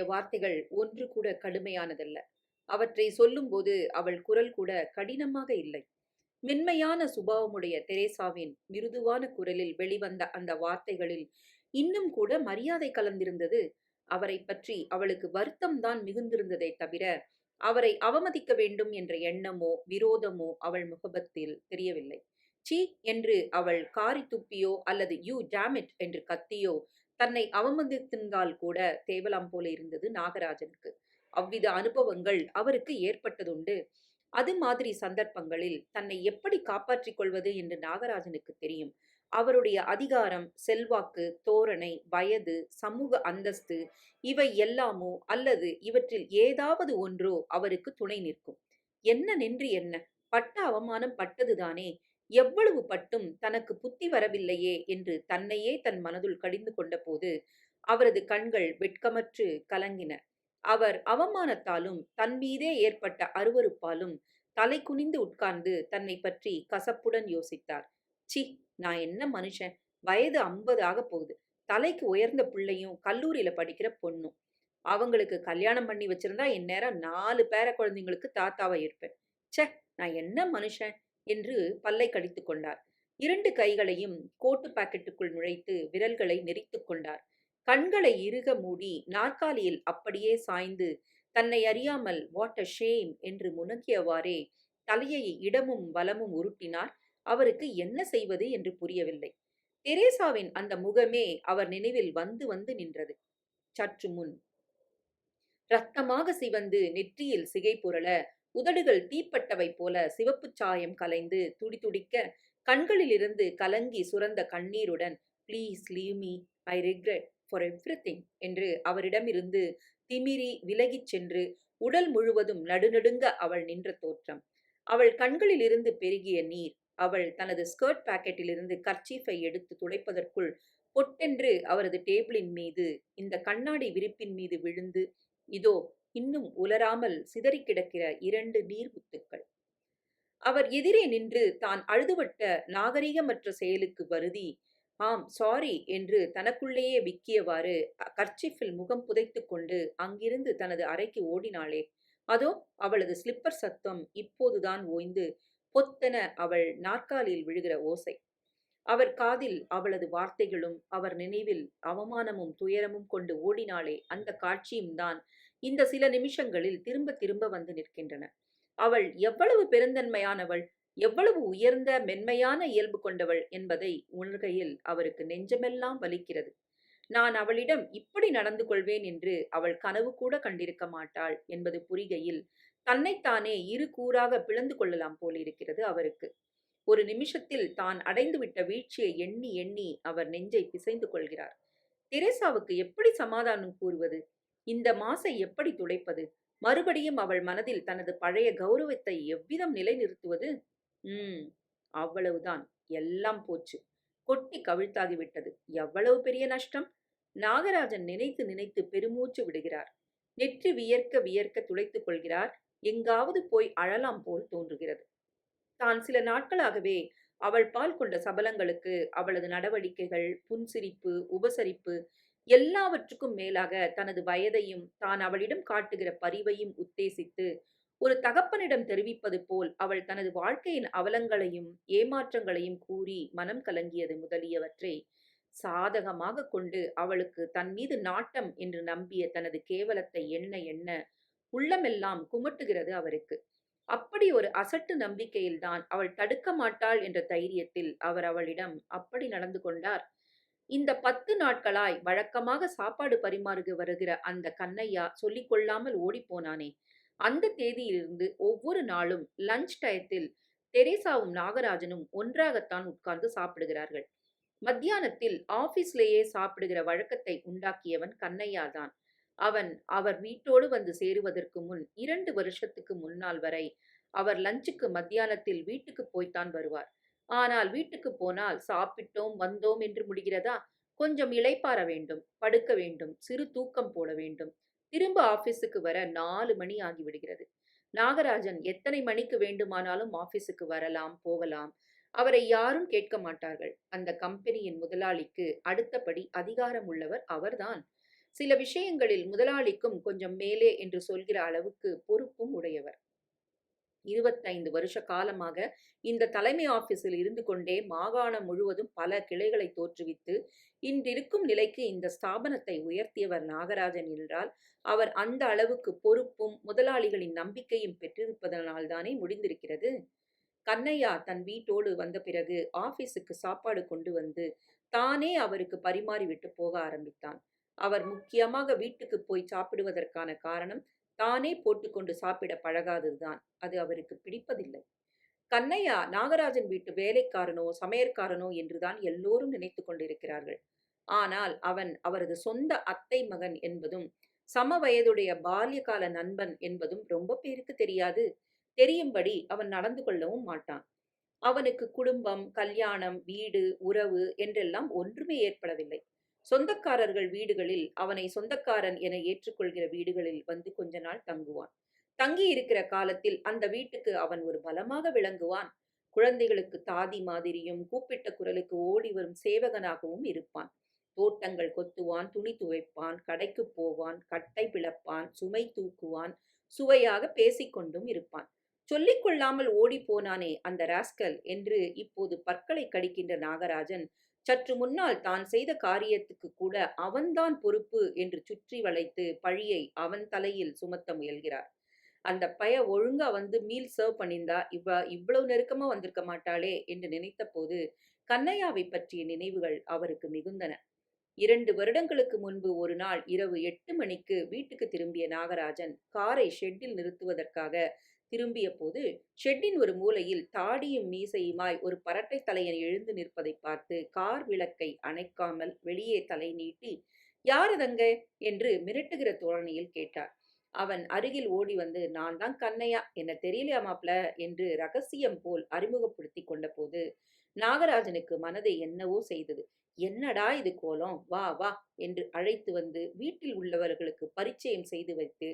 கூறிய வார்த்தைகள் ஒன்று கூட கடுமையானதல்ல. அவற்றை சொல்லும்போது அவள் குரல் கூட கடினமாக இல்லை. மென்மையான சுபாவமுடைய தெரேசாவின் மிருதுவான குரலில் வெளிவந்த அந்த வார்த்தைகளில் இன்னும் கூட மரியாதை கலந்திருந்தது. அவரை பற்றி அவளுக்கு வருத்தம்தான் மிகுந்திருந்ததை தவிர அவரை அவமதிக்க வேண்டும் என்ற எண்ணமோ விரோதமோ அவள் முகபத்தில் தெரியவில்லை. சீ என்று அவள் காரி துப்பியோ அல்லது யூ! ஜாமிட் என்று கத்தியோ தன்னை அவமதித்திருந்தால் கூட தேவலாம் போல இருந்தது நாகராஜனுக்கு. அவ்வித அனுபவங்கள் அவருக்கு ஏற்பட்டதுண்டு. அது மாதிரி சந்தர்ப்பங்களில் தன்னை எப்படி காப்பாற்றிக் கொள்வது என்று நாகராஜனுக்கு தெரியும். அவருடைய அதிகாரம் செல்வாக்கு தோரணை வயது சமூக அந்தஸ்து இவை எல்லாமோ அல்லது இவற்றில் ஏதாவது ஒன்றோ அவருக்கு துணை நிற்கும். என்ன நின்று என்ன? பட்ட அவமானம் பட்டதுதானே? எவ்வளவு பட்டும் தனக்கு புத்தி வரவில்லையே என்று தன்னையே தன் மனதுள் கடிந்து கொண்டபோது அவரது கண்கள் வெட்கமற்று கலங்கின. அவர் அவமானத்தாலும் தன் மீதே ஏற்பட்ட அருவருப்பாலும் தலை குனிந்து உட்கார்ந்து தன்னை பற்றி கசப்புடன் யோசித்தார். சி நான் என்ன மனுஷன்? வயது ஐம்பது ஆக போகுது. தலைக்கு உயர்ந்த பிள்ளையும் கல்லூரியில படிக்கிற பொண்ணும். அவங்களுக்கு கல்யாணம் பண்ணி வச்சிருந்தா இந்நேரம் நாலு பேர குழந்தைங்களுக்கு தாத்தாவை இருப்பேன். ச்சே நான் என்ன மனுஷன்? என்று பல்லை கடித்து கொண்டார். இரண்டு கைகளையும் கோட்டு பாக்கெட்டுக்குள் நுழைத்து விரல்களை நெறித்து கொண்டார். கண்களை இறுக மூடி நாற்காலியில் அப்படியே சாய்ந்து தன்னை அறியாமல் வாட் அ ஷேம் என்று முனக்கியவாறே தலையை இடமும் வலமும் உருட்டினார். அவருக்கு என்ன செய்வது என்று புரியவில்லை. தெரேசாவின் அந்த முகமே அவர் நினைவில் வந்து வந்து நின்றது. சற்று முன் ரத்தமாக சிவந்து நெற்றியில் சிகை புரள உதடுகள் தீப்பட்டவை போல சிவப்பு சாயம் கலைந்து துடிதுடிக்க கண்களிலிருந்து கலங்கி சுரந்த கண்ணீருடன் please leave me I regret for everything என்று அவரிடமிருந்து திமிரி விலகிச் சென்று உடல் முழுவதும் நடுநடுங்க அவள் நின்ற தோற்றம். அவள் கண்களிலிருந்து பெருகிய நீர் அவள் தனது ஸ்கர்ட் பாக்கெட்டிலிருந்து கர்ச்சீஃபை எடுத்து துடைப்பதற்குள் பொட்டென்று அவரது டேபிளின் மீது இந்த கண்ணாடி விரிப்பின் மீது விழுந்து இதோ இன்னும் உலராமல் சிதறி கிடக்கிற இரண்டு நீர்முத்துக்கள் அவர் எதிரே நின்று தான் அழுதுவட்ட நாகரிகமற்ற செயலுக்கு வருதி ஆம் சாரி என்று தனக்குள்ளேயே விக்கியவாறு கர்ச்சிஃபில் முகம் புதைத்து கொண்டு அங்கிருந்து தனது அறைக்கு ஓடினாளே. அதோ அவளது ஸ்லிப்பர் சத்தம் இப்போதுதான் ஓய்ந்து பொத்தென அவள் நாற்காலியில் விழுகிற ஓசை. அவர் காதில் அவளது வார்த்தைகளும் அவர் நினைவில் அவமானமும் துயரமும் கொண்டு ஓடினாளே. அந்த காட்சியும் தான் இந்த சில நிமிஷங்களில் திரும்ப திரும்ப வந்து நிற்கின்றன. அவள் எவ்வளவு பெருந்தன்மையானவள் எவ்வளவு உயர்ந்த மென்மையான இயல்பு கொண்டவள் என்பதை உணர்கையில் அவருக்கு நெஞ்சமெல்லாம் வலிக்கிறது. நான் அவளிடம் இப்படி நடந்து கொள்வேன் என்று அவள் கனவு கூட கண்டிருக்க மாட்டாள் என்பது புரிகையில் தன்னைத்தானே இரு கூறாக பிளந்து கொள்ளலாம் போலிருக்கிறது அவருக்கு. ஒரு நிமிஷத்தில் தான் அடைந்துவிட்ட வீழ்ச்சியை எண்ணி எண்ணி அவர் நெஞ்சை பிசைந்து கொள்கிறார். தெரேசாவுக்கு எப்படி சமாதானம் கூறுவது? இந்த மாசை எப்படி துடைப்பது? மறுபடியும் அவள் மனதில் தனது பழைய கௌரவத்தை எவ்விதம் நிலைநிறுத்துவது? ம் அவ்வளவுதான். எல்லாம் போச்சு. கொட்டி கவிழ்த்தாகிவிட்டது எவ்வளவு பெரிய நஷ்டம்? நாகராஜன் நினைத்து நினைத்து பெருமூச்சு விடுகிறார். நெற்றி வியர்க்க வியர்க்க துளைத்துக் கொள்கிறார். எங்காவது போய் அழலாம் போல் தோன்றுகிறது. தான் சில நாட்களாகவே அவள் பால் கொண்ட சபலங்களுக்கு அவளது நடவடிக்கைகள் புன்சிரிப்பு உபசரிப்பு எல்லாவற்றுக்கும் மேலாக தனது வயதையும் தான் அவளிடம் காட்டுகிற பரிவையும் உத்தேசித்து ஒரு தகப்பனிடம் தெரிவிப்பது போல் அவள் தனது வாழ்க்கையின் அவலங்களையும் ஏமாற்றங்களையும் கூறி மனம் கலங்கியது முதலியவற்றை சாதகமாக கொண்டு அவளுக்கு தன் மீது நாட்டம் என்று நம்பிய தனது கேவலத்தை எண்ண எண்ண உள்ளமெல்லாம் குமட்டுகிறது அவருக்கு. அப்படி ஒரு அசட்டு நம்பிக்கையில்தான் அவள் தடுக்க மாட்டாள் என்ற தைரியத்தில் அவர் அவளிடம் அப்படி நடந்து கொண்டார் இந்த பத்து நாட்களாய் வழக்கமாக சாப்பாடு பரிமாறுக வருகிற அந்த கண்ணையா சொல்லிக் கொள்ளாமல் ஓடிப்போனானே. அந்த தேதியிலிருந்து ஒவ்வொரு நாளும் லஞ்ச் டயத்தில் தெரேசாவும் நாகராஜனும் ஒன்றாகத்தான் உட்கார்ந்து சாப்பிடுகிறார்கள். மத்தியானத்தில் ஆபீஸ்லேயே சாப்பிடுகிற வழக்கத்தை உண்டாக்கியவன் கண்ணையா தான் அவன் அவர் வீட்டோடு வந்து சேருவதற்கு முன் இரண்டு வருஷத்துக்கு முன்னால் வரை அவர் லஞ்சுக்கு மத்தியானத்தில் வீட்டுக்கு போய்த்தான் வருவார். ஆனால் வீட்டுக்கு போனால் சாப்பிட்டோம் வந்தோம் என்று முடிகிறதா? கொஞ்சம் இளைப்பாற வேண்டும் படுக்க வேண்டும் சிறு தூக்கம் போட வேண்டும். திரும்ப ஆபீஸுக்கு வர நாலு மணி ஆகிவிடுகிறது. நாகராஜன் எத்தனை மணிக்கு வேண்டுமானாலும் ஆபீஸுக்கு வரலாம் போகலாம். அவரை யாரும் கேட்க மாட்டார்கள். அந்த கம்பெனியின் முதலாளிக்கு அடுத்தபடி அதிகாரம் உள்ளவர் அவர்தான். சில விஷயங்களில் முதலாளிக்கும் கொஞ்சம் மேலே என்று சொல்கிற அளவுக்கு பொறுப்பும் உடையவர். இருபத்தைந்து வருஷ காலமாக இந்த தலைமை ஆபீஸில் இருந்து கொண்டே மாகாணம் முழுவதும் பல கிளைகளை தோற்றுவித்து இன்றிருக்கும் நிலைக்கு இந்த ஸ்தாபனத்தை உயர்த்தியவர் நாகராஜன் என்றால் அவர் அந்த அளவுக்கு பொறுப்பும் முதலாளிகளின் நம்பிக்கையும் பெற்றிருப்பதனால்தானே முடிந்திருக்கிறது? கண்ணையா தன் வீட்டோடு வந்த பிறகு ஆபீஸுக்கு சாப்பாடு கொண்டு வந்து தானே அவருக்கு பரிமாறிவிட்டு போக ஆரம்பித்தான். அவர் முக்கியமாக வீட்டுக்கு போய் சாப்பிடுவதற்கான காரணம் தானே போட்டுக்கொண்டு சாப்பிட பழகாததுதான். அது அவருக்கு பிடிப்பதில்லை. கண்ணையா நாகராஜன் வீட்டு வேலைக்காரனோ சமையற்காரனோ என்றுதான் எல்லோரும் நினைத்து கொண்டிருக்கிறார்கள். ஆனால் அவன் அவரது சொந்த அத்தை மகன் என்பதும் சம வயதுடைய பால்யகால நண்பன் என்பதும் ரொம்ப பேருக்கு தெரியாது. தெரியும்படி அவன் நடந்து கொள்ளவும் மாட்டான். அவனுக்கு குடும்பம் கல்யாணம் வீடு உறவு என்றெல்லாம் ஒன்றுமே ஏற்படவில்லை. சொந்தக்காரர்கள் வீடுகளில் அவனை சொந்தக்காரன் என ஏற்றுக்கொள்கிற வீடுகளில் வந்து கொஞ்ச நாள் தங்குவான். தங்கி இருக்கிற காலத்தில் அந்த வீட்டுக்கு அவன் ஒரு பலமாக விளங்குவான். குழந்தைகளுக்கு தாதி மாதிரியும் கூப்பிட்ட குரலுக்கு ஓடி வரும் சேவகனாகவும் இருப்பான். தோட்டங்கள் கொத்துவான் துணி துவைப்பான் கடைக்கு போவான் கட்டை பிளப்பான் சுமை தூக்குவான் சுவையாக பேசிக்கொண்டும் இருப்பான். சொல்லிக் கொள்ளாமல் ஓடி போனானே அந்த ராஸ்கல் என்று இப்போது பற்களை கடிக்கின்ற நாகராஜன் சற்று முன்னால் தான் செய்த காரியத்துக்கு கூட அவன்தான் பொறுப்பு என்று சுற்றி வளைத்து பழியை அவன் தலையில் சுமத்த முயல்கிறார். அந்த பய ஒழுங்கா வந்து மீல் சர்வ் பண்ணியிருந்தா இவ்வ இவ்வளவு நெருக்கமா வந்திருக்க மாட்டாளே என்று நினைத்த போது கண்ணையாவை பற்றிய நினைவுகள் அவருக்கு மிகுந்தன. இரண்டு வருடங்களுக்கு முன்பு ஒரு நாள் இரவு எட்டு மணிக்கு வீட்டுக்கு திரும்பிய நாகராஜன் காரை ஷெட்டில் நிறுத்துவதற்காக திரும்பிய போது ஷெட்டின் ஒரு மூலையில் தாடியும் மீசையுமாய் ஒரு பரட்டை தலையன் எழுந்து நிற்பதை பார்த்து கார் விளக்கை அணைக்காமல் வெளியே தலை நீட்டி யாரதங்க என்று மிரட்டுகிற தோழனியில் கேட்டார். அவன் அருகில் ஓடி வந்து நான் தான் கண்ணையா என்ன தெரியலையா மாப்ள? என்று ரகசியம் போல் அறிமுகப்படுத்தி கொண்ட போது நாகராஜனுக்கு மனதை என்னவோ செய்தது. என்னடா இது கோலம்? வா வா என்று அழைத்து வந்து வீட்டில் உள்ளவர்களுக்கு பரிச்சயம் செய்து வைத்து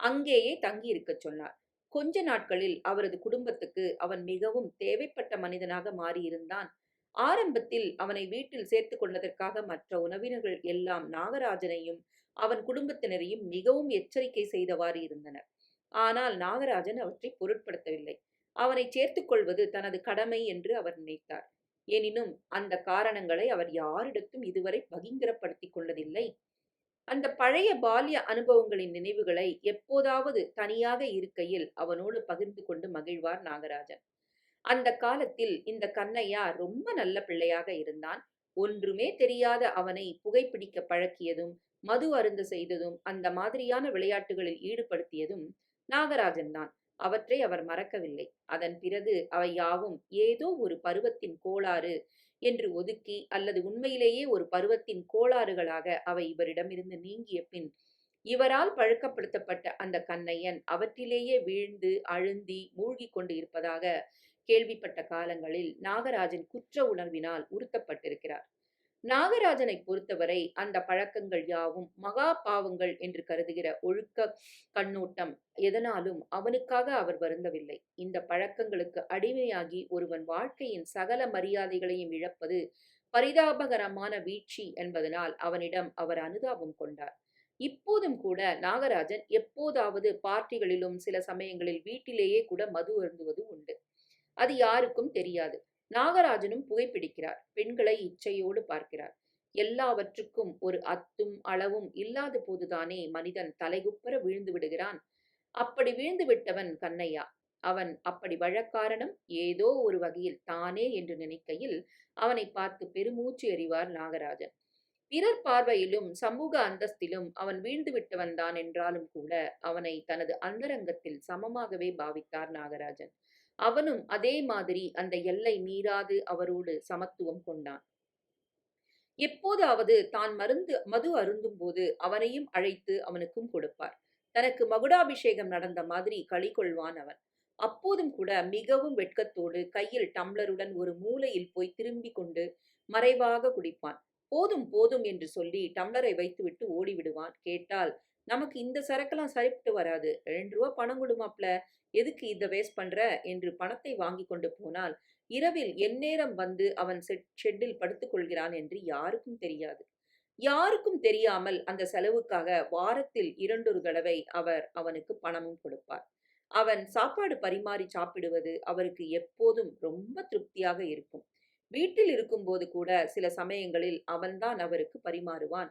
அங்கேயே தங்கி இருக்கச் சொன்னார். கொஞ்ச நாட்களில் அவரது குடும்பத்துக்கு அவன் மிகவும் தேவைப்பட்ட மனிதனாக மாறியிருந்தான். ஆரம்பத்தில் அவனை வீட்டில் சேர்த்து கொண்டதற்காக மற்ற உணவினர்கள் எல்லாம் நாகராஜனையும் அவன் குடும்பத்தினரையும் மிகவும் எச்சரிக்கை செய்தவாறு இருந்தனர். ஆனால் நாகராஜன் அவற்றை பொருட்படுத்தவில்லை. அவனை சேர்த்துக் கொள்வது தனது கடமை என்று அவர் நினைத்தார். எனினும் அந்த காரணங்களை அவர் யாரிடத்தும் இதுவரை பகிங்கரப்படுத்திக் கொள்ளதில்லை அந்த பழைய பால்ய அனுபவங்களின் நினைவுகளை எப்போதாவது தனியாக இருக்கையில் அவனோடு பகிர்ந்து கொண்டு மகிழ்வார் நாகராஜன். அந்த காலத்தில் இந்த கண்ணையா ரொம்ப நல்ல பிள்ளையாக இருந்தான். ஒன்றுமே தெரியாத அவனை புகைப்பிடிக்க பழக்கியதும் மது அருந்த செய்ததும் அந்த மாதிரியான விளையாட்டுகளில் ஈடுபடுத்தியதும் நாகராஜன் தான். அவற்றை அவர் மறக்கவில்லை. அதன் பிறகு அவை யாவும் ஏதோ ஒரு பருவத்தின் கோளாறு என்று ஒதுக்கி அல்லது உண்மையிலேயே ஒரு பருவத்தின் கோளாறுகளாக அவை இவரிடமிருந்து நீங்கிய பின் இவரால் பழக்கப்படுத்தப்பட்ட அந்த கண்ணையன் அவற்றிலேயே வீழ்ந்து அழுந்தி மூழ்கி கொண்டு இருப்பதாக கேள்விப்பட்ட காலங்களில் நாகராஜன் குற்ற உணர்வினால் உறுத்தப்பட்டிருக்கிறார். நாகராஜனை பொறுத்தவரை அந்த பழக்கங்கள் யாவும் மகா பாவங்கள் என்று கருதுகிற ஒழுக்க கண்ணோட்டம் எதனாலும் அவனுக்காக அவர் வருந்தவில்லை. இந்த பழக்கங்களுக்கு அடிமையாகி ஒருவன் வாழ்க்கையின் சகல மரியாதைகளையும் இழப்பது பரிதாபகரமான வீழ்ச்சி என்பதனால் அவனிடம் அவர் அனுதாபம் கொண்டார். இப்போதும் கூட நாகராஜன் எப்போதாவது பார்ட்டிகளிலும் சில சமயங்களில் வீட்டிலேயே கூட மது அருந்துவது உண்டு. அது யாருக்கும் தெரியாது. நாகராஜனும் புகைப்பிடிக்கிறார். பெண்களை இச்சையோடு பார்க்கிறார். எல்லாவற்றுக்கும் ஒரு அத்தும் அளவும் இல்லாத போதுதானே மனிதன் தலைகுப்பர விழுந்து விடுகிறான். அப்படி விழுந்து விட்டவன் கண்ணையா? அவன் அப்படி வழக்காரணம் ஏதோ ஒரு வகையில் தானே என்று நினைக்கையில் அவனை பார்த்து பெருமூச்சு எறிவார் நாகராஜன். பிறர் பார்வையிலும் சமூக அந்தஸ்திலும் அவன் வீழ்ந்து விட்டவன் தான் என்றாலும் கூட அவனை தனது அந்தரங்கத்தில் சமமாகவே பாவித்தார் நாகராஜன். அவனும் அதே மாதிரி அந்த எல்லை மீறாது அவரோடு சமத்துவம் கொண்டான். எப்போதாவது தான் மருந்து மது அருந்தும் போது அவனையும் அழைத்து அவனுக்கும் கொடுப்பார். தனக்கு மகுடாபிஷேகம் நடந்த மாதிரி களி கொள்வான் அவன். அப்போதும் கூட மிகவும் வெட்கத்தோடு கையில் டம்ளருடன் ஒரு மூலையில் போய் திரும்பி கொண்டு மறைவாக குடிப்பான். போதும் போதும் என்று சொல்லி டம்ளரை வைத்துவிட்டு ஓடிவிடுவான். கேட்டால் நமக்கு இந்த சரக்கெல்லாம் சரிப்பட்டு வராது ரெண்டு ரூபா பணம் கொடுமாப்ல எதுக்கு இதை வேஸ்ட் பண்ற என்று பணத்தை வாங்கி கொண்டு போனால் இரவில் எந்நேரம் வந்து அவன் ஷெட்டில் படுத்துக்கொள்கிறான் என்று யாருக்கும் தெரியாது யாருக்கும் தெரியாமல் அந்த செலவுக்காக வாரத்தில் இரண்டொரு தடவை அவர் அவனுக்கு பணமும் கொடுப்பார். அவன் சாப்பாடு பரிமாறி சாப்பிடுவது அவருக்கு எப்போதும் ரொம்ப திருப்தியாக இருக்கும். வீட்டில் இருக்கும்போது கூட சில சமயங்களில் அவன்தான் அவருக்கு பரிமாறுவான்.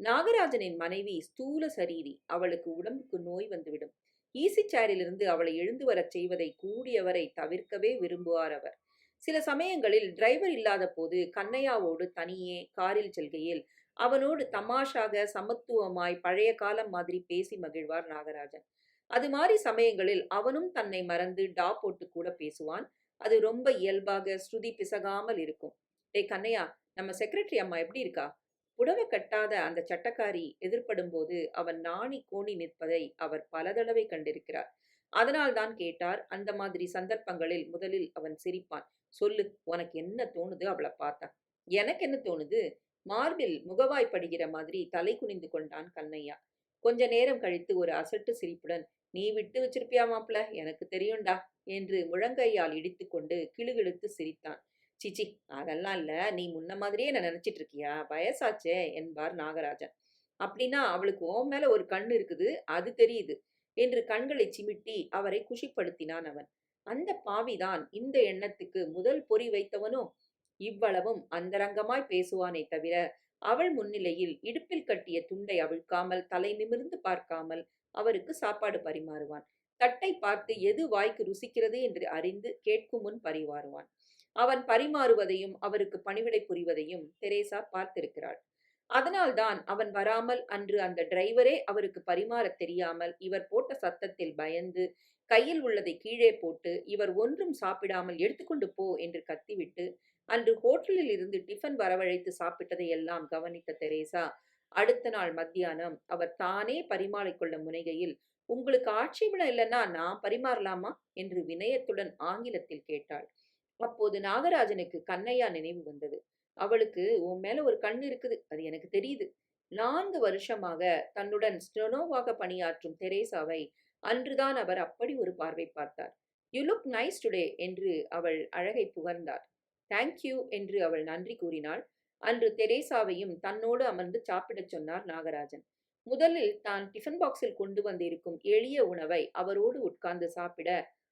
நாகராஜனின் மனைவி ஸ்தூல சரீரி. அவளுக்கு உடம்புக்கு நோய் வந்துவிடும். ஈசி சேரிலிருந்து அவளை எழுந்து வரச் செய்வதை கூடியவரை தவிர்க்கவே விரும்புவார் அவர். சில சமயங்களில் டிரைவர் இல்லாதபோது கண்ணையாவோடு தனியே காரில் செல்கையில் அவனோடு தமாஷாக சமத்துவமாய் பழைய காலம் மாதிரி பேசி மகிழ்வார் நாகராஜன். அது மாதிரி சமயங்களில் அவனும் தன்னை மறந்து டா போட்டு கூட பேசுவான். அது ரொம்ப இயல்பாக ஸ்ருதி பிசகாமல் இருக்கும். டேய் கண்ணையா நம்ம செக்ரட்டரி அம்மா எப்படி இருக்கா? புடவை கட்டாத அந்த சட்டக்காரி எதிர்ப்படும்போது அவன் நாணி கோணி நிற்பதை அவர் பல தடவை கண்டிருக்கிறார். அதனால்தான் கேட்டார். அந்த மாதிரி சந்தர்ப்பங்களில் முதலில் அவன் சிரிப்பான். சொல்லு, உனக்கு என்ன தோணுது அவள பார்த்தா? எனக்கென்ன தோணுது? மார்பில் முகவாய் படிகிற மாதிரி தலை குனிந்து கொண்டான் கண்ணையா கொஞ்ச நேரம் கழித்து ஒரு அசட்டு சிரிப்புடன், நீ விட்டு வச்சிருப்பியா மாப்ள, எனக்கு தெரியும்டா என்று முழங்கையால் இடித்துக்கொண்டு கிழுகிழுத்து சிரித்தான். சிச்சி அதெல்லாம் இல்ல. நீ முன்ன மாதிரியே என்ன நினச்சிட்டு இருக்கியா? வயசாச்சே என்பார் நாகராஜன். அப்படின்னா அவளுக்கு உன் மேல ஒரு கண்ணு இருக்குது, அது தெரியுது என்று கண்களை சிமிட்டி அவரை குஷிப்படுத்தினான் அவன். அந்த பாவிதான் இந்த எண்ணத்துக்கு முதல் பொறி வைத்தவனோ? இவ்வளவும் அந்தரங்கமாய் பேசுவானே தவிர, அவள் முன்னிலையில் இடுப்பில் கட்டிய துண்டை அவிழ்க்காமல், தலை நிமிர்ந்து பார்க்காமல் அவருக்கு சாப்பாடு பரிமாறுவான். தட்டை பார்த்து எது வாய்க்கு ருசிக்கிறது என்று அறிந்து கேட்கும் முன் பரிமாறுவான். அவன் பரிமாறுவதையும் அவருக்கு பணிவிடை புரிவதையும் தெரேசா பார்த்திருக்கிறாள். அதனால்தான் அவன் வராமல் அன்று அந்த டிரைவரே அவருக்கு பரிமாறத் தெரியாமல் இவர் போட்ட சத்தத்தில் பயந்து, கையில் உள்ளதை கீழே போட்டு, இவர் ஒன்றும் சாப்பிடாமல் எடுத்துக்கொண்டு போ என்று கத்திவிட்டு, அன்று ஹோட்டலில் இருந்து டிஃபன் வரவழைத்து சாப்பிட்டதை எல்லாம் கவனித்த தெரேசா, அடுத்த நாள் மத்தியானம் அவர் தானே பரிமாறிக்கொள்ள முனைகையில், உங்களுக்கு ஆட்சேபணம் இல்லைன்னா நான் பரிமாறலாமா? என்று வினயத்துடன் ஆங்கிலத்தில் கேட்டாள். அப்போது நாகராஜனுக்கு கண்ணையா நினைவு வந்தது. அவளுக்கு உன் மேல ஒரு கண்ணு இருக்குது. அது எனக்கு தெரியுது. நான்கு வருஷமாக தன்னுடன் ஸ்டெனோவாக பணியாற்றும் தெரேசாவை அன்றுதான் அவர் அப்படி ஒரு பார்வை பார்த்தார். யூ லுக் நைஸ் டுடே என்று அவள் அழகை புகழ்ந்தார். தேங்க் யூ என்று அவள் நன்றி கூறினாள். அன்று தெரேசாவையும் தன்னோடு அமர்ந்து சாப்பிடச் சொன்னார் நாகராஜன். முதலில் தான் டிஃபன் பாக்ஸில் கொண்டு வந்திருக்கும் எளிய உணவை அவரோடு உட்கார்ந்து சாப்பிட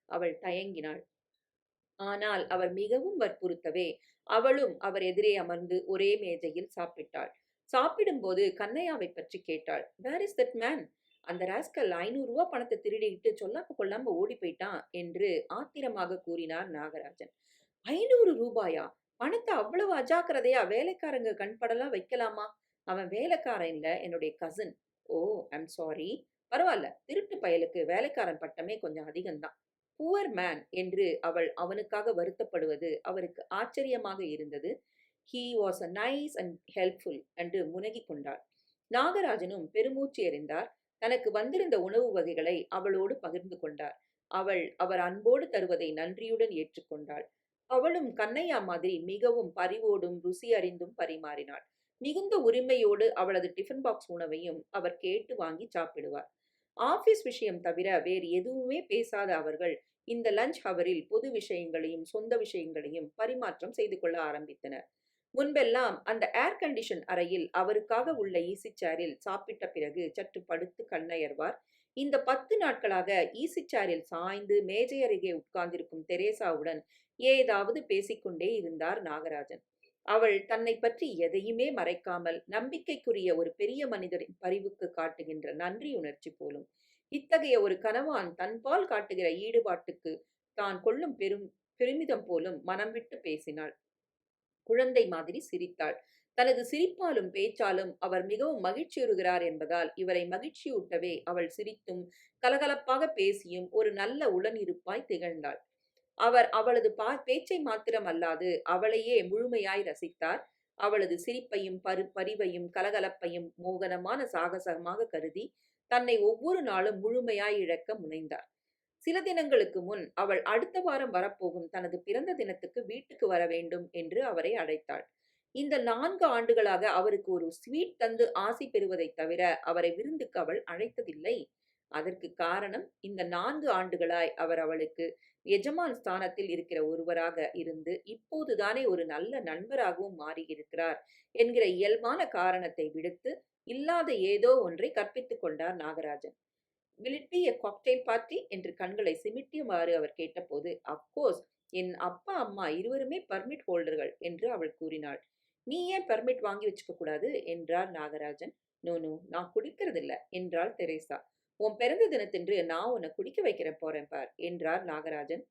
அவள் தயங்கினாள். ஆனால் அவர் மிகவும் வற்புறுத்தவே, அவளும் அவர் எதிரே அமர்ந்து ஒரே மேஜையில் சாப்பிட்டாள். சாப்பிடும்போது கண்ணையாவை பற்றி கேட்டாள். Where is that man? அந்த ராஸ்கல் ஐநூறுரூவா பணத்தை திருடிக்கிட்டு திருடிட்டு சொல்லாம கொள்ளாம ஓடி போயிட்டான் என்று ஆத்திரமாக கூறினார் நாகராஜன். ஐநூறு ரூபாயா? பணத்தை அவ்வளவு அஜாக்கிரதையா வேலைக்காரங்க கண்படலாம் வைக்கலாமா? அவன் வேலைக்காரன் இல்ல, என்னுடைய கசின். O, I'm sorry. பரவாயில்ல திருட்டு பயலுக்கு வேலைக்காரன் பட்டமே கொஞ்சம் அதிகம்தான். புவர் மேன் என்று அவள் அவனுக்காக வருத்தப்படுவது அவருக்கு ஆச்சரியமாக இருந்தது. He was a nice and helpful என்று முனகி கொண்டாள். நாகராஜனும் பெருமூச்சு எறிந்தார். தனக்கு வந்திருந்த உணவு வகைகளை அவளோடு பகிர்ந்து கொண்டார். அவள் அவர் அன்போடு தருவதை நன்றியுடன் ஏற்றுக்கொண்டாள். அவளும் கண்ணையா மாதிரி மிகவும் பரிவோடும் ருசி அறிந்தும் பரிமாறினாள். மிகுந்த உரிமையோடு அவளது டிஃபன் பாக்ஸ் உணவையும் அவர் கேட்டு வாங்கி சாப்பிடுவார். ஆபீஸ் விஷயம் தவிர வேறு எதுவுமே பேசாத அவர்கள் இந்த லஞ்ச் ஹவரில் பொது விஷயங்களையும் சொந்த விஷயங்களையும் பரிமாற்றம் செய்து கொள்ள ஆரம்பித்தனர். முன்பெல்லாம் அந்த ஏர் கண்டிஷன் அறையில் அவருக்காக உள்ள ஈசிச்சாரில் சேரில் சாப்பிட்ட பிறகு சற்று படுத்து கண்ணயர்வார். இந்த பத்து நாட்களாக ஈசி சேரில் சாய்ந்து மேஜை அருகே உட்கார்ந்திருக்கும் தெரேசாவுடன் ஏதாவது பேசிக்கொண்டே இருந்தார் நாகராஜன். அவள் தன்னை பற்றி எதையுமே மறைக்காமல் நம்பிக்கைக்குரிய ஒரு பெரிய மனிதரின் பரிவுக்கு காட்டுகின்ற நன்றி உணர்ச்சி போலும், இத்தகைய ஒரு கணவான் தன்பால் காட்டுகிற ஈடுபாட்டுக்கு தான் கொள்ளும் பெரும் பெருமிதம் போலும் மனம் விட்டு பேசினாள். குழந்தை மாதிரி சிரித்தாள். தனது சிரிப்பாலும் பேச்சாலும் அவர் மிகவும் மகிழ்ச்சியுறுகிறார் என்பதால் இவரை மகிழ்ச்சியூட்டவே அவள் சிரித்தும் கலகலப்பாக பேசியும் ஒரு நல்ல உளனிருப்பாய் திகழ்ந்தாள். அவர் அவளது பா பேச்சை மாத்திரம் அல்லாது அவளையே முழுமையாய் ரசித்தார். அவளது சிரிப்பையும் பரு பரிவையும் கலகலப்பையும் மோகனமான சாகசமாக கருதி தன்னை ஒவ்வொரு நாளும் முழுமையாய் இழக்க முனைந்தார். சில தினங்களுக்கு முன் அவள் அடுத்த வாரம் வரப்போகும் தனது பிறந்த தினத்துக்கு வீட்டுக்கு வர வேண்டும் என்று அவரை அழைத்தாள். இந்த நான்கு ஆண்டுகளாக அவருக்கு ஒரு ஸ்வீட் தந்து ஆசை பெறுவதைத் தவிர அவரை விருந்துக்கு அவள் அழைத்ததில்லை. அதற்கு காரணம் இந்த நான்கு ஆண்டுகளாய் அவர் அவளுக்கு எஜமான் ஸ்தானத்தில் இருக்கிற ஒருவராக இருந்து இப்போதுதானே ஒரு நல்ல நண்பராகவும் மாறியிருக்கிறார் என்கிற இயல்பான காரணத்தை விடுத்து இல்லாத ஏதோ ஒன்றை கற்பித்துக் கொண்டார் Nagarajan. Will it be a cocktail party என்று கண்களை சிமிட்டியவாறு அவர் கேட்டபோது அப்கோர்ஸ் என் அப்பா அம்மா இருவருமே பர்மிட் ஹோல்டர்கள் என்று அவள் கூறினாள். நீ ஏன் பர்மிட் வாங்கி வச்சுக்க கூடாது? என்றார் நாகராஜன். நோ நோ நான் குடிக்கிறதில்ல என்றாள் தெரேசா. உன் பிறந்த தினத்தன்று நான் உன்னை குடிக்க வைக்கிற போறேன் பார் என்றார் நாகராஜன்.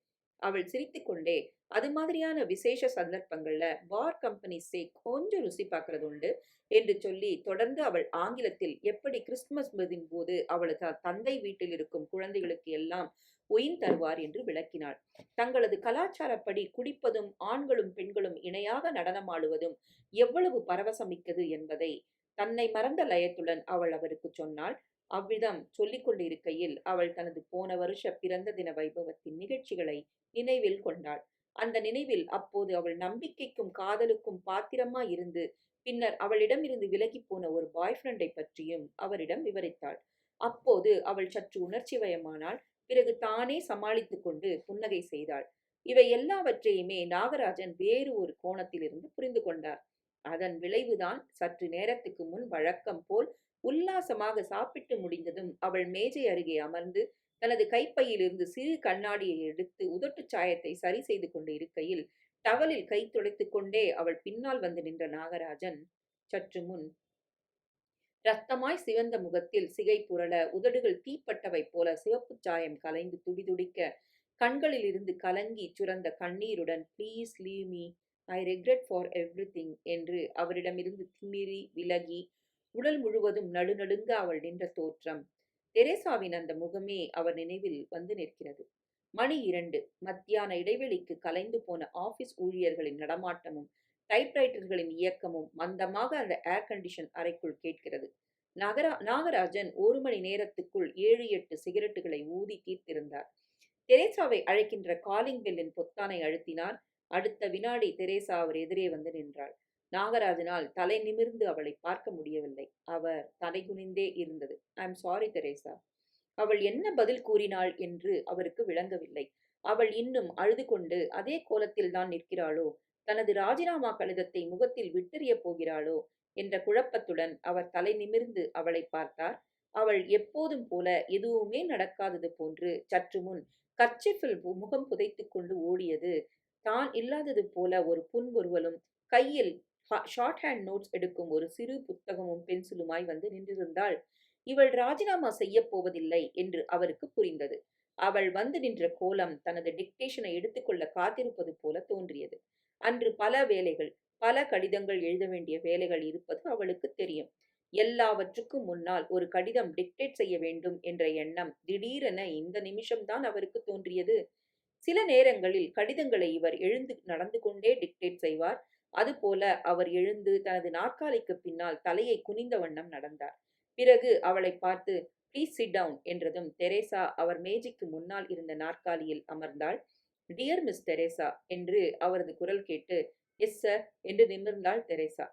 அவள் சிரித்துக்கொண்டே அது மாதிரியான விசேஷ சந்தர்ப்பங்கள்ல பார் கம்பெனி கொஞ்சம் ருசி பார்க்கறது உண்டு என்று சொல்லி தொடர்ந்து அவள் ஆங்கிலத்தில் எப்படி கிறிஸ்துமஸ் போது அவளது தந்தை வீட்டில் இருக்கும் குழந்தைகளுக்கு எல்லாம் ஒயின் தருவார் என்று விளக்கினாள். தங்களது கலாச்சாரப்படி குடிப்பதும் ஆண்களும் பெண்களும் இணையாக நடனமாடுவதும் எவ்வளவு பரவசமிக்கது என்பதை தன்னை மறந்த லயத்துடன் அவள் அவருக்கு சொன்னாள். அவ்விதம் சொல்லிக்கொண்டிருக்கையில் அவள் தனது போன வருஷ பிறந்த தின வைபவத்தின் நிகழ்ச்சிகளை நினைவில் கொண்டாள். அந்த நினைவில் அப்போது அவள் நம்பிக்கைக்கும் காதலுக்கும் பாத்திரமா இருந்து பின்னர் அவளிடமிருந்து விலகி போன ஒரு பாய் ஃப்ரெண்டை பற்றியும் அவரிடம் விவரித்தாள். அப்போது அவள் சற்று உணர்ச்சி வயமானால் பிறகு தானே சமாளித்து கொண்டு புன்னகை செய்தாள். இவை எல்லாவற்றையுமே நாகராஜன் வேறு ஒரு கோணத்திலிருந்து புரிந்து கொண்டார். அதன் விளைவுதான் சற்று நேரத்துக்கு முன் வழக்கம் போல் உல்லாசமாக சாப்பிட்டு முடிந்ததும் அவள் மேஜை அருகே அமர்ந்து தனது கைப்பையிலிருந்து சிறு கண்ணாடியை எடுத்து உதட்டுச் சாயத்தை சரி செய்து கொண்டு இருக்கையில் டவலில் கை துடைத்துக் கொண்டே அவள் பின்னால் வந்து நின்ற நாகராஜன் சற்று முன் ரத்தமாய் சிவந்த முகத்தில் சிகை புரள உதடுகள் தீப்பட்டவை போல சிவப்பு சாயம் கலைந்து துடிதுடிக்க கண்களில் இருந்து கலங்கி சுரந்த கண்ணீருடன் please leave me I regret for every என்று அவரிடமிருந்து திமிரி விலகி உடல் முழுவதும் நடுநடுங்க அவள் நின்ற தோற்றம். தெரேசாவின் அந்த முகமே அவர் நினைவில் வந்து நிற்கிறது. மணி இரண்டு. மத்தியான இடைவெளிக்கு கலைந்து போன ஆபீஸ் ஊழியர்களின் நடமாட்டமும் டைப்ரைட்டர்களின் இயக்கமும் மந்தமாக அந்த ஏர் கண்டிஷன் அறைக்குள் கேட்கிறது. நகரா நாகராஜன் ஒரு மணி நேரத்துக்குள் ஏழு எட்டு சிகரெட்டுகளை ஊதி தீர்த்திருந்தார். தெரேசாவை அழைக்கின்ற காலிங் பெல்லின் பொத்தானை அழுத்தினார். அடுத்த வினாடி தெரேசா அவர் எதிரே வந்து நின்றாள் நாகராஜனால் தலை நிமிர்ந்து அவளை பார்க்க முடியவில்லை. அவர் தலைகுனிந்தே இருந்தது. ஐ எம் சாரி தெரேசா அவள் என்ன பதில் கூறினாள் என்று அவருக்கு விளங்கவில்லை. அவள் இன்னும் அழுது கொண்டு அதே கோலத்தில் தான் நிற்கிறாளோ? தனது ராஜினாமா கடிதத்தை முகத்தில் விட்டெறிய போகிறாளோ? என்ற குழப்பத்துடன் அவர் தலை நிமிர்ந்து அவளை பார்த்தார். அவள் எப்போதும் போல எதுவுமே நடக்காதது போன்று சற்று முன் கர்ச்சிஃபில் முகம் புதைத்துக் கொண்டு ஓடியது. தான் இல்லாதது போல ஒரு புன்முறுவலும் கையில் ஷார்ட் ஹேண்ட் நோட்ஸ் எடுக்கும் ஒரு சிறு புத்தகமும் பென்சிலுமாய் வந்து நின்றிருந்தாள். இவள் ராஜினாமா செய்ய போவதில்லை என்று அவருக்கு புரிந்தது. அவள் வந்து நின்ற கோலம் தனது டிக்டேஷனை எடுத்துக்கொள்ள காத்திருப்பது போல தோன்றியது. அன்று பல வேலைகள் பல கடிதங்கள் எழுத வேண்டிய வேலைகள் இருப்பது அவளுக்கு தெரியும். எல்லாவற்றுக்கும் முன்னால் ஒரு கடிதம் டிக்டேட் செய்ய வேண்டும் என்ற எண்ணம் திடீரென இந்த நிமிஷம்தான் அவருக்கு தோன்றியது. சில நேரங்களில் கடிதங்களை இவர் எழுந்து நடந்து கொண்டே டிக்டேட் செய்வார். அதுபோல அவர் எழுந்து தனது நாற்காலிக்கு பின்னால் தலையை குனிந்த வண்ணம் நடந்தார். பிறகு அவளை பார்த்து ப்ளீஸ் சிட் டவுன் என்றதும் தெரேசா அவர் மேஜைக்கு முன்னால் இருந்த நாற்காலியில் அமர்ந்தாள். டியர் மிஸ் தெரேசா என்று அவரது குரல் கேட்டு எஸ் சார் என்று நிமிர்ந்தாள் Teresa.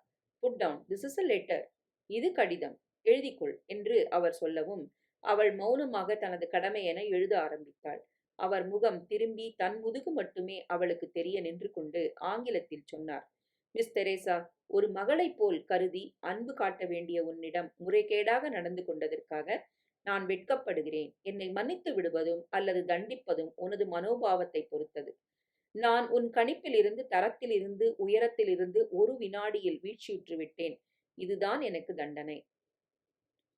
Put down this is a letter இது கடிதம். எழுதிக்கொள் என்று அவர் சொல்லவும் அவள் மௌனமாக தனது கடமை என எழுத ஆரம்பித்தாள். அவர் முகம் திரும்பி தன் முதுகு மட்டுமே அவளுக்கு தெரிய நின்று கொண்டு ஆங்கிலத்தில் சொன்னார். மிஸ் தெரேசா ஒரு மகளைப் போல் கருதி அன்பு காட்ட வேண்டிய உன்னிடம் முறைகேடாக நடந்து கொண்டதற்காக நான் வெட்கப்படுகிறேன். என்னை மன்னித்து விடுவதும் அல்லது தண்டிப்பதும் உனது மனோபாவத்தை பொறுத்தது. நான் உன் கணிப்பிலிருந்து தரத்திலிருந்து உயரத்திலிருந்து ஒரு வினாடியில் வீழ்ச்சியுற்று விட்டேன். இதுதான் எனக்கு தண்டனை.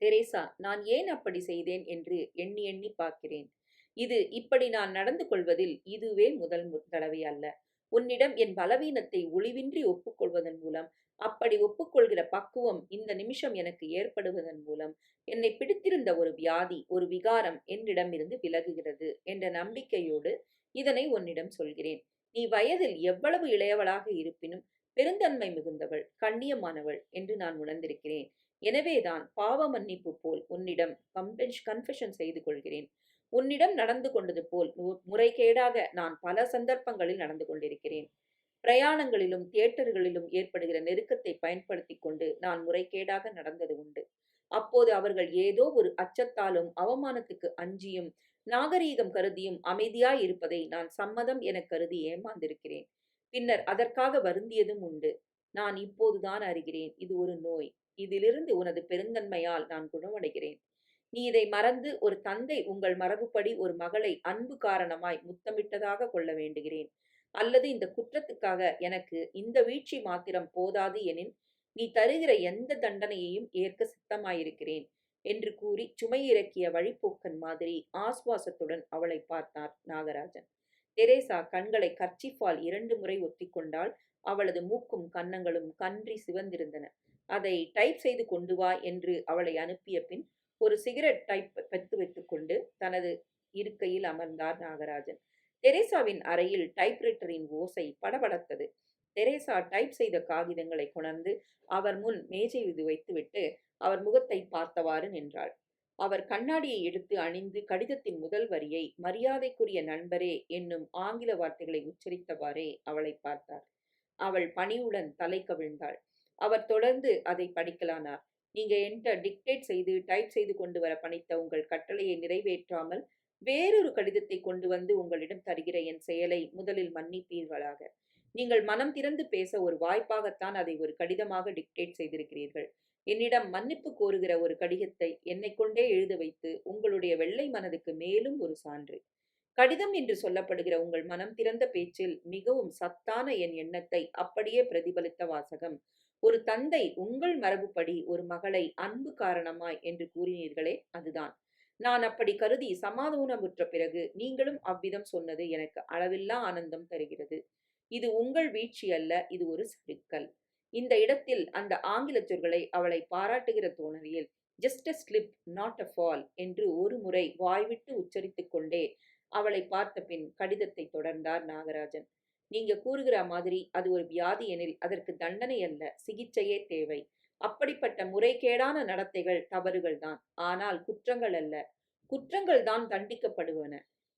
தெரேசா நான் ஏன் அப்படி செய்தேன் என்று எண்ணி எண்ணி பார்க்கிறேன். இது இப்படி நான் நடந்து கொள்வதில் இதுவே முதல் தடவை அல்ல. உன்னிடம் என் பலவீனத்தை ஒளிவின்றி ஒப்புக்கொள்வதன் மூலம் அப்படி ஒப்புக்கொள்கிற பக்குவம் இந்த நிமிஷம் எனக்கு ஏற்படுவதன் மூலம் என்னை பிடித்திருந்த ஒரு வியாதி ஒரு விகாரம் என்னிடமிருந்து விலகுகிறது என்ற நம்பிக்கையோடு இதனை உன்னிடம் சொல்கிறேன். நீ வயதில் எவ்வளவு இளையவளாக இருப்பினும் பெருந்தன்மை மிகுந்தவள் கண்ணியமானவள் என்று நான் உணர்ந்திருக்கிறேன். எனவேதான் பாவ மன்னிப்பு போல் உன்னிடம் கம்பென்ஷ் கன்ஃபெஷன் செய்து கொள்கிறேன். உன்னிடம் நடந்து கொண்டது போல் முறைகேடாக நான் பல சந்தர்ப்பங்களில் நடந்து கொண்டிருக்கிறேன். பிரயாணங்களிலும் தியேட்டர்களிலும் ஏற்படுகிற நெருக்கத்தை பயன்படுத்தி கொண்டு நான் முறைகேடாக நடந்தது உண்டு. அப்போது அவர்கள் ஏதோ ஒரு அச்சத்தாலும் அவமானத்துக்கு அஞ்சியும் நாகரீகம் கருதியும் அமைதியாய் இருப்பதை நான் சம்மதம் என கருதி ஏமாந்திருக்கிறேன். பின்னர் அதற்காக வருந்தியதும் உண்டு. நான் இப்போதுதான் அறிகிறேன் இது ஒரு நோய். இதிலிருந்து உனது பெருந்தன்மையால் நான் குணமடைகிறேன். நீ இதை மறந்து ஒரு தந்தை உங்கள் மரபுப்படி ஒரு மகளை அன்பு காரணமாய் முத்தமிட்டதாக கொள்ள வேண்டுகிறேன். அல்லது இந்த குற்றத்துக்காக எனக்கு இந்த வீழ்ச்சி மாத்திரம் போதாது எனின் நீ தருகிற எந்த தண்டனையையும் ஏற்க சித்தமாயிருக்கிறேன் என்று கூறி சுமையிறக்கிய வழிப்போக்கன் மாதிரி ஆஸ்வாசத்துடன் அவளை பார்த்தார் நாகராஜன். தெரேசா கண்களை கர்ச்சிஃபால் இரண்டு முறை ஒத்திக்கொண்டால் அவளது மூக்கும் கன்னங்களும் கன்றி சிவந்திருந்தன. அதை டைப் செய்து கொண்டு வா என்று அவளை அனுப்பிய பின் ஒரு சிகரெட் டைப் பெத்து வைத்துக்கொண்டு தனது இருக்கையில் அமர்ந்தார் நாகராஜன். தெரேசாவின் அறையில் டைப்ரைட்டரின் ஓசை படபடத்தது. தெரேசா டைப் செய்த காகிதங்களை கொணர்ந்து அவர் முன் மேஜை இது வைத்துவிட்டு அவர் முகத்தை பார்த்தவாறு நின்றாள். அவர் கண்ணாடியை எடுத்து அணிந்து கடிதத்தின் முதல் வரியை மரியாதைக்குரிய நண்பரே என்னும் ஆங்கில வார்த்தைகளை உச்சரித்தவாறே அவளை பார்த்தார். அவள் பணிவுடன் தலை கவிழ்ந்தாள். அவர் தொடர்ந்து அதை படிக்கலானார். நீங்க என்கிட்ட டிக்டேட் செய்து டைப் செய்து கொண்டு வர பணித்த உங்கள் கட்டளையை நிறைவேற்றாமல் வேறொரு கடிதத்தை கொண்டு வந்து உங்களிடம் தருகிற என் செயலை முதலில் மன்னிப்பீர்களாக. நீங்கள் மனம் திறந்து பேச ஒரு வாய்ப்பாகத்தான் அதை ஒரு கடிதமாக டிக்டேட் செய்திருக்கிறீர்கள். என்னிடம் மன்னிப்பு கோருகிற ஒரு கடிதத்தை என்னை கொண்டே எழுத வைத்து உங்களுடைய வெள்ளை மனதுக்கு மேலும் ஒரு சான்று. கடிதம் என்று சொல்லப்படுகிற உங்கள் மனம் திறந்த பேச்சில் மிகவும் சத்தான என் எண்ணத்தை அப்படியே பிரதிபலித்த வாசகம். ஒரு தந்தை உங்கள் மரபுப்படி ஒரு மகளை அன்பு காரணமாய் என்று கூறினீர்களே அதுதான். நான் அப்படி கருதி சமாதானமுற்ற பிறகு நீங்களும் அவ்விதம் சொன்னது எனக்கு அளவில்லா ஆனந்தம் தருகிறது. இது உங்கள் வீழ்ச்சி அல்ல இது ஒரு சறுக்கல் இந்த இடத்தில் அந்த ஆங்கில சொற்களை அவளை பாராட்டுகிற தோணவியில். Just a slip not a fall என்று ஒரு முறை வாய்விட்டு உச்சரித்து கொண்டே அவளை பார்த்த பின் கடிதத்தை தொடர்ந்தார் நாகராஜன். நீங்க கூறுகிற மாதிரி அது ஒரு வியாதி எனில் அதற்கு தண்டனை அல்ல சிகிச்சையே தேவை. அப்படிப்பட்ட முறைகேடான நடத்தைகள் தவறுகள் தான். ஆனால் குற்றங்கள் அல்ல. குற்றங்கள் தான் தண்டிக்கப்படுவன.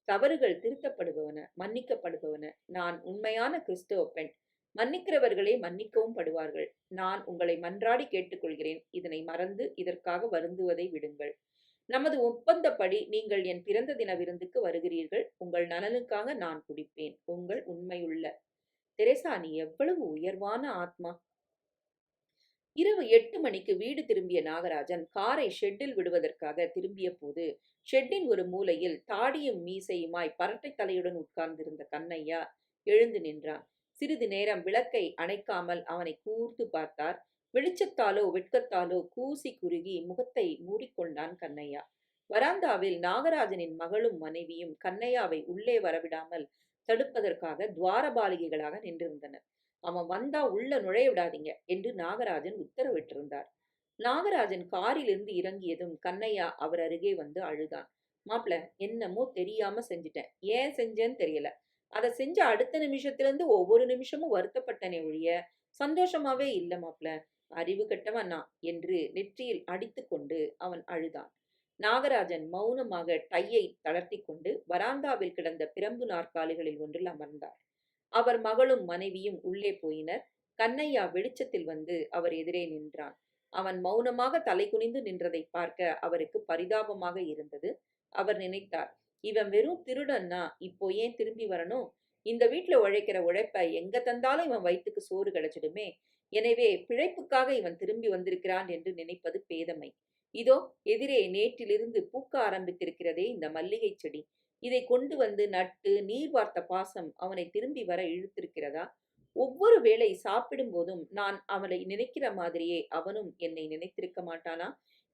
தவறுகள் திருத்தப்படுபவன மன்னிக்கப்படுபவன. நான் உண்மையான கிறிஸ்துவ பெண். மன்னிக்கிறவர்களே மன்னிக்கவும் படுவார்கள். நான் உங்களை மன்றாடி கேட்டுக்கொள்கிறேன். இதனை மறந்து இதற்காக வருந்துவதை விடுங்கள். நமது ஒப்பந்தப்படி நீங்கள் என் பிறந்த தின விருந்துக்கு வருகிறீர்கள். உங்கள் நலனுக்காக நான் குடிப்பேன். உங்கள் உண்மையுள்ள. தெரேசா நீ எவ்வளவு உயர்வான ஆத்மா. இரவு எட்டு மணிக்கு வீடு திரும்பிய நாகராஜன் காரை ஷெட்டில் விடுவதற்காக திரும்பிய போது ஷெட்டின் ஒரு மூலையில் தாடியும் மீசையுமாய் பரட்டை தலையுடன் உட்கார்ந்திருந்த கண்ணையா எழுந்து நின்றான். சிறிது நேரம் விளக்கை அணைக்காமல் அவனை கூர்த்து பார்த்தார். வெளிச்சத்தாலோ வெட்கத்தாலோ கூசி குறுகி முகத்தை மூடிக்கொண்டான் கண்ணையா. வராந்தாவில் நாகராஜனின் மகளும் மனைவியும் கண்ணையாவை உள்ளே வரவிடாமல் தடுப்பதற்காக துவாரபாலிகைகளாக நின்றிருந்தனர். அவன் வந்தா உள்ள நுழைய விடாதீங்க என்று நாகராஜன் உத்தரவிட்டிருந்தார். நாகராஜன் காரிலிருந்து இறங்கியதும் கண்ணையா அவர் அருகே வந்து அழுதான். மாப்பிள என்னமோ தெரியாம செஞ்சிட்டேன். ஏன் செஞ்சேன்னு தெரியல. அதை செஞ்ச அடுத்த நிமிஷத்திலிருந்து ஒவ்வொரு நிமிஷமும் வருத்தப்பட்டனே ஒழிய சந்தோஷமாவே இல்லை மாப்பிள்ள அறிவு கெட்டவன்? நான் என்று நெற்றியில் அடித்து கொண்டு அவன் அழுதான். நாகராஜன் மௌனமாக டையை தளர்த்தி கொண்டு வராந்தாவில் கிடந்த பிரம்பு நாற்காலிகளில் ஒன்றில் அமர்ந்தார். அவர் மகளும் மனைவியும் உள்ளே போயினர். கண்ணையா வெளிச்சத்தில் வந்து அவர் எதிரே நின்றான். அவன் மௌனமாக தலை குனிந்து நின்றதை பார்க்க அவருக்கு பரிதாபமாக இருந்தது. அவர் நினைத்தார் இவன் வெறும் திருடன்னா இப்போ ஏன் திரும்பி வரணும்? இந்த வீட்டுல உழைக்கிற உழைப்ப எங்க தந்தாலும் இவன் வயிற்றுக்கு சோறு கிடைச்சிடுமே எனவே பிழைப்புக்காக இவன் திரும்பி வந்திருக்கிறான் என்று நினைப்பது பேதமை. இதோ எதிரே நேற்றிலிருந்து பூக்க ஆரம்பித்திருக்கிறதே இந்த மல்லிகை செடி. இதை கொண்டு வந்து நட்டு நீர் வார்த்த பாசம் அவனை திரும்பி வர இழுத்திருக்கிறதா? ஒவ்வொரு வேளை சாப்பிடும் போதும் நான் அவனை நினைக்கிற மாதிரியே அவனும் என்னை நினைத்திருக்க மாட்டானா?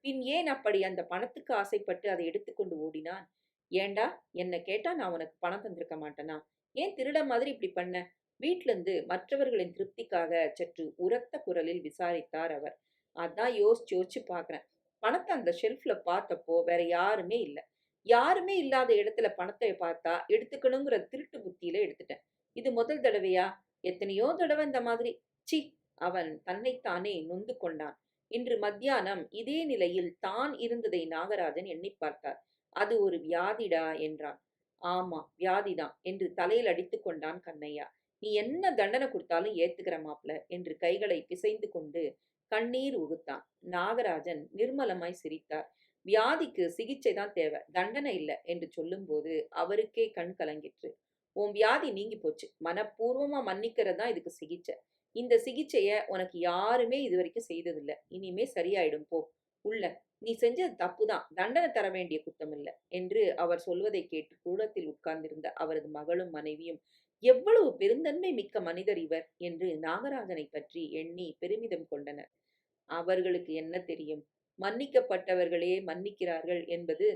பின் ஏன் அப்படி அந்த பணத்துக்கு ஆசைப்பட்டு அதை எடுத்துக்கொண்டு ஓடினான்? ஏண்டா என்ன கேட்டா நான் உனக்கு பணம் தந்திருக்க மாட்டேனா? ஏன் திருட மாதிரி இப்படி பண்ண? வீட்டிலிருந்து இருந்து மற்றவர்களின் திருப்திக்காக சற்று உரத்த குரலில் விசாரித்தார் அவர். அதான் யோசிச்சு யோசிச்சு பாக்குறேன் பணத்தை அந்த ஷெல்ஃப்ல பார்த்தப்போ வேற யாருமே இல்லை. யாருமே இல்லாத இடத்துல பணத்தை பார்த்தா எடுத்துக்கணுங்கிற திருட்டு புத்தியில எடுத்துட்டேன். இது முதல் தடவையா? எத்தனையோ தடவை இந்த மாதிரி. சி அவன் தன்னைத்தானே நொந்து கொண்டான். இன்று மத்தியானம் இதே நிலையில் தான் இருந்ததை நாகராஜன் எண்ணி பார்த்தார். அது ஒரு வியாதிடா? என்றான். ஆமா வியாதிதான் என்று தலையில் அடித்து கொண்டான் கண்ணையா. நீ என்ன தண்டனை கொடுத்தாலும் ஏத்துக்கிற மாப்ள என்று கைகளை பிசைந்து கொண்டு கண்ணீர் உகுத்தான். நாகராஜன் நிர்மலமாய் சிரித்தார். வியாதிக்கு சிகிச்சை தான் தேவை. தண்டனை இல்லை என்று சொல்லும்போது அவருக்கே கண் கலங்கிற்று. உன் வியாதி நீங்கி போச்சு. மனப்பூர்வமா மன்னிக்கிறது தான் இதுக்கு சிகிச்சை. இந்த சிகிச்சைய உனக்கு யாருமே இது வரைக்கும் செய்ததில்லை. இனிமே சரியாயிடும். போ. உள்ள. நீ செஞ்சது தப்புதான். தண்டனை தர வேண்டிய குத்தம் இல்லை என்று அவர் சொல்வதை கேட்டு கூடத்தில் உட்கார்ந்திருந்த அவரது மகளும் மனைவியும் எவ்வளவு பெருந்தன்மை மிக்க மனிதர் இவர் என்று நாகராஜனை பற்றி எண்ணி பெருமிதம் கொண்டனர். அவர்களுக்கு என்ன தெரியும்? மன்னிக்கப்பட்டவர்களே மன்னிக்கிறார்கள் என்பது